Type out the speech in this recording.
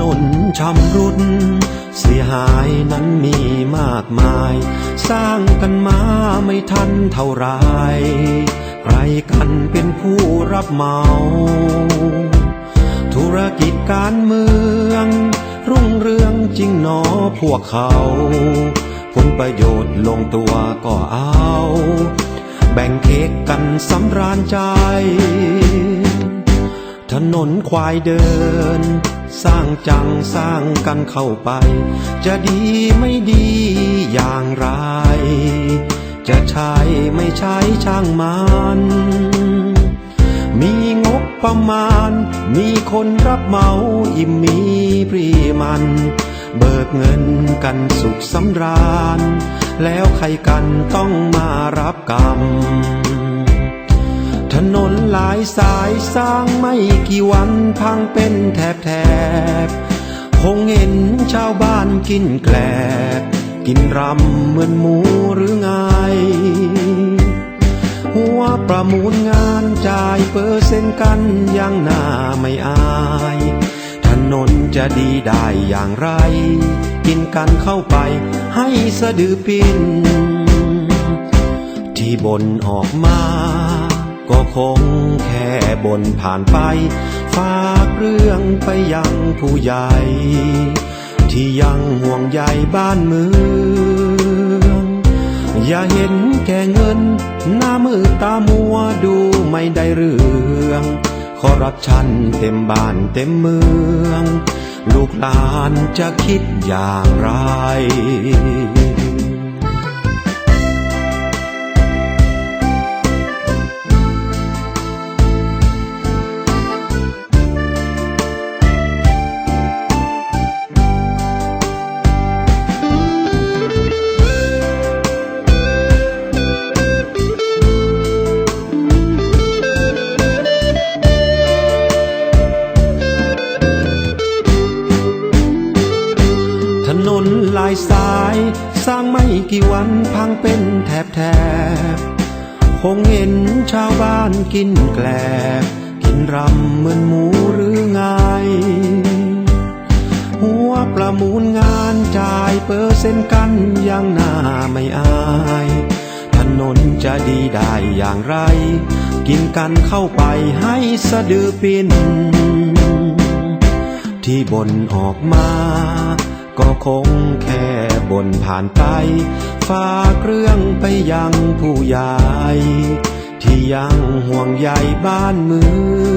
นนชำรุด เสียหายนั้นมีมากมาย สร้างกันมาไม่ทันเท่าไรใครกันเป็นผู้รับเหมา ธุรกิจการเมือง รุ่งเรืองจริงหนอพวกเขา ผลประโยชน์ลงตัวก็เอา แบ่งเค้กกันสำราญใจ ถนนควายเดิน สร้างจังสร้างกันเข้าไป จะดีไม่ดีอย่างไร จะใช้ไม่ใช้ช่างมัน มีงบประมาณ มีคนรับเหมาอิ่มมีปรีมัน เบิกเงินกันสุขสำราญ แล้วใครกันต้องมารับกรรม ถนนหลายสายสร้างไม่กี่วันพังเป็นแถบแถบคงเห็นชาวบ้านกินแกลบ กินรำเหมือนหมูหรือไง หัวประมูลงานจ่ายเปอร์เซ็นต์กันยังหน้าไม่อาย ถนนจะดีได้อย่างไร กินกันเข้าไปให้สะดือปิ้นที่บนออกมา ก็คงแค่บนผ่านไป ฝากเรื่องไปยังผู้ใหญ่ ที่ยังห่วงใยบ้านเมือง อย่าเห็นแก่เงิน หน้ามือตามัวดูไม่ได้เรื่องคอร์รัปชันเต็มบ้านเต็มเมือง ลูกหลานจะคิดอย่างไร นนหลายสาย สร้างไม่กี่วันพังเป็นแถบแถบคงเห็นชาวบ้านกินแกลบ กินรำเหมือนหมูหรือไง หัวประมูลงานจ่ายเปอร์เซ็นต์กันอยังหน้าไม่อายถนนจะดีได้อย่างไร กินกันเข้าไปให้สะดือปินที่บนออกมา ก็คงแค่บนผ่านไป ฝากเรื่องไปยังผู้ใหญ่ที่ยังห่วงใยบ้านเมือง